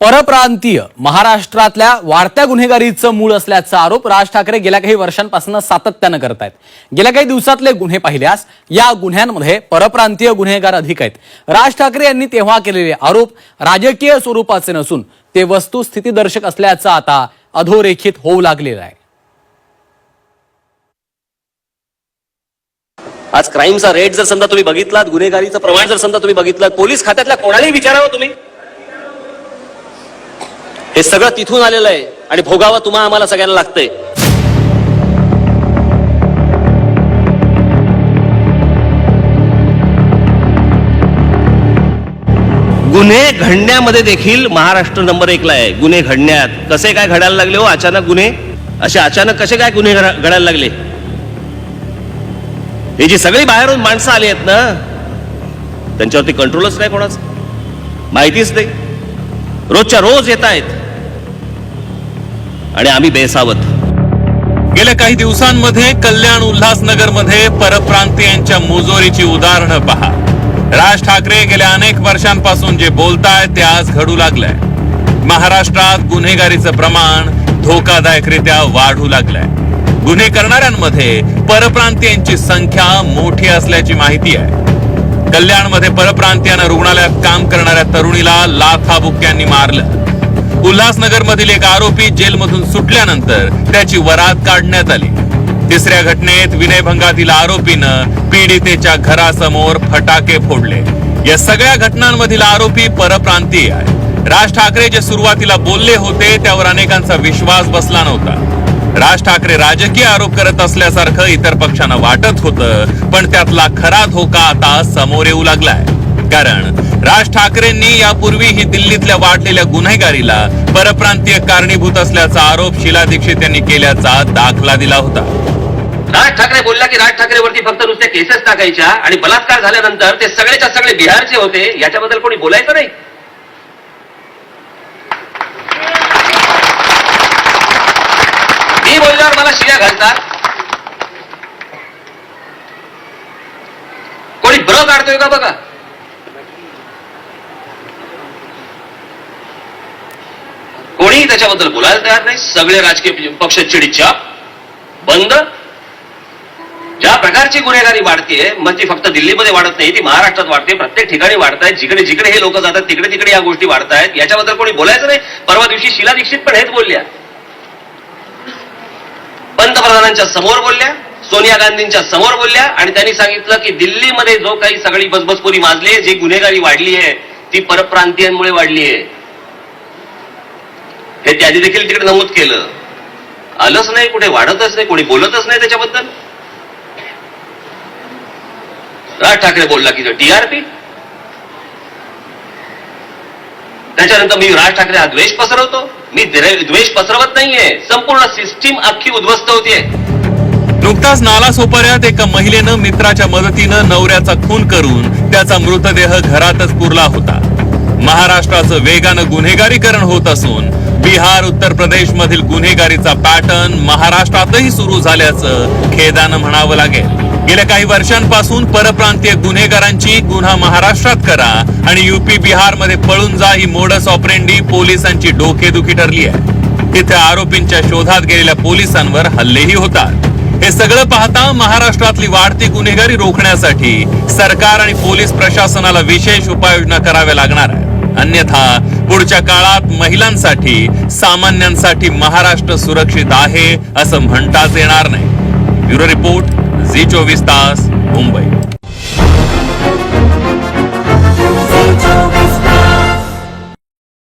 परप्रांतीय महाराष्ट्रातल्या वाढत्या गुन्हेगारीचं मूळ असल्याचा आरोप राज ठाकरे गेल्या काही वर्षांपासून सातत्यानं करत आहेत गेल्या काही दिवसातले गुन्हे पाहिल्यास या गुन्ह्यांमध्ये परप्रांतीय गुन्हेगार अधिक आहेत राज ठाकरे यांनी तेव्हा केलेले आरोप राजकीय स्वरूपाचे नसून ते वस्तुस्थितीदर्शक असल्याचं आता अधोरेखित होऊ लागलेलं आहे. आज क्राईमचा रेट जर समजा तुम्ही बघितलात गुन्हेगारीचं प्रमाण जर समजा तुम्ही बघितलात पोलीस खात्यातल्या कोणालाही विचारावं तुम्ही. हे सगळं तिथून आलेलं आहे आणि भोगावा तुम्हा आम्हाला सगळ्यांना लागतंय. गुन्हे घडण्यामध्ये देखील महाराष्ट्र नंबर एकला आहे. गुन्हे घडण्यात. कसे काय घडायला लागले हो अचानक गुन्हे? असे अचानक कसे काय गुन्हे घडायला लागले? हे जी सगळी बाहेरून माणसं आली आहेत ना त्यांच्यावरती कंट्रोलच नाही कोणाचं. माहितीच नाही. रोजच्या रोज येत आहेत. आणि आम्ही बेसावत गेल्या काही दिवसांमध्ये कल्याण उल्हासनगरमध्ये परप्रांतीयांच्या मुजोरीची उदाहरणं पहा. राज ठाकरे गेल्या अनेक वर्षांपासून जे बोलतायत ते आज घडू लागलंय. महाराष्ट्रात गुन्हेगारीचं प्रमाण धोकादायकरित्या वाढू लागलंय. गुन्हे करणाऱ्यांमध्ये परप्रांतीयांची संख्या मोठी असल्याची माहिती आहे. कल्याणमध्ये परप्रांतीयानं रुग्णालयात काम करणाऱ्या तरुणीला लाथाबुक्क्यांनी मारलं. उल्हासनगर मधील एक आरोपी जेलमधून सुटल्यानंतर त्याची वरात काढण्यात आली. तिसऱ्या घटनेत विनयभंगातील आरोपीनं पीडितेच्या घरासमोर फटाके फोडले. या सगळ्या घटनांमधील आरोपी परप्रांतीय आहे. राज ठाकरे जे सुरुवातीला बोलले होते त्यावर अनेकांचा विश्वास बसला नव्हता. राज ठाकरे राजकीय आरोप करत असल्यासारखं इतर पक्षांना वाटत होतं पण त्यातला खरा धोका आता समोर येऊ लागलाय. कारण राज ठाकरेंनी यापूर्वीही दिल्लीतल्या वाढलेल्या गुन्हेगारीला परप्रांतीय कारणीभूत असल्याचा आरोप शिला दीक्षित यांनी केल्याचा दाखला दिला होता. राज ठाकरे बोलला की राज ठाकरेवरती फक्त नुसत्या केसेस टाकायच्या आणि बलात्कार झाल्यानंतर ते सगळेच्या सगळे बिहारचे होते याच्याबद्दल कोणी बोलायचं नाही. मी मला शिव्या घालतात. कोणी ब्र काढतोय का बघा? कोणीही त्याच्याबद्दल बोलायला तयार नाही. सगळे राजकीय पक्ष चिडीच्या बंद. ज्या प्रकारची गुन्हेगारी वाढतीये मग ती फक्त दिल्लीमध्ये वाढत नाही ती महाराष्ट्रात वाढते प्रत्येक ठिकाणी वाढत आहेत जिकडे जिकडे हे लोक जातात तिकडे तिकडे या गोष्टी वाढत आहेत याच्याबद्दल कोणी बोलायचं नाही. परवा दिवशी शिला दीक्षित पण हेच बोलल्या. पंतप्रधानांच्या समोर बोलल्या सोनिया गांधींच्या समोर बोलल्या आणि त्यांनी सांगितलं की दिल्लीमध्ये जो काही सगळी बसबसपुरी माजली आहे जी गुन्हेगारी वाढली आहे ती परप्रांतीयांमुळे वाढली आहे. हे त्यांनी देखील तिकडे नमूद केलं. आलंच नाही कुठे वाढतच नाही कोणी बोलतच नाही त्याच्याबद्दल. राज ठाकरे बोलला की टीआरपी. त्याच्यानंतर मी राज ठाकरे हा द्वेष पसरवतो. मी द्वेष पसरवत नाहीये. संपूर्ण सिस्टीम अख्खी उद्ध्वस्त होतीये. नुकताच नाला सोपाऱ्यात एका महिलेनं मित्राच्या मदतीनं नवऱ्याचा खून करून त्याचा मृतदेह घरातच पुरला होता. महाराष्ट्राचं वेगानं गुन्हेगारीकरण होत असून बिहार उत्तर प्रदेश मधील गुन्हेगारीचा पॅटर्न महाराष्ट्रातही सुरू झाल्याचं खेदानं म्हणावं लागेल. गेल्या काही वर्षांपासून परप्रांतीय गुन्हेगारांची गुन्हा महाराष्ट्रात करा आणि युपी बिहारमध्ये पळून जा ही मोडस ऑपरेंडी पोलिसांची डोकेदुखी ठरली आहे. तिथे आरोपींच्या शोधात गेलेल्या पोलिसांवर हल्लेही होतात. हे सगळं पाहता महाराष्ट्रातली वाढती गुन्हेगारी रोखण्यासाठी सरकार आणि पोलीस प्रशासनाला विशेष उपाययोजना कराव्या लागणार आहे अन्यथा पुढच्या काळात महिलांसाठी सामान्यांसाठी महाराष्ट्र सुरक्षित आहे असं म्हणताच येणार नाही. ब्युरो रिपोर्ट झी चोवीस तास मुंबई.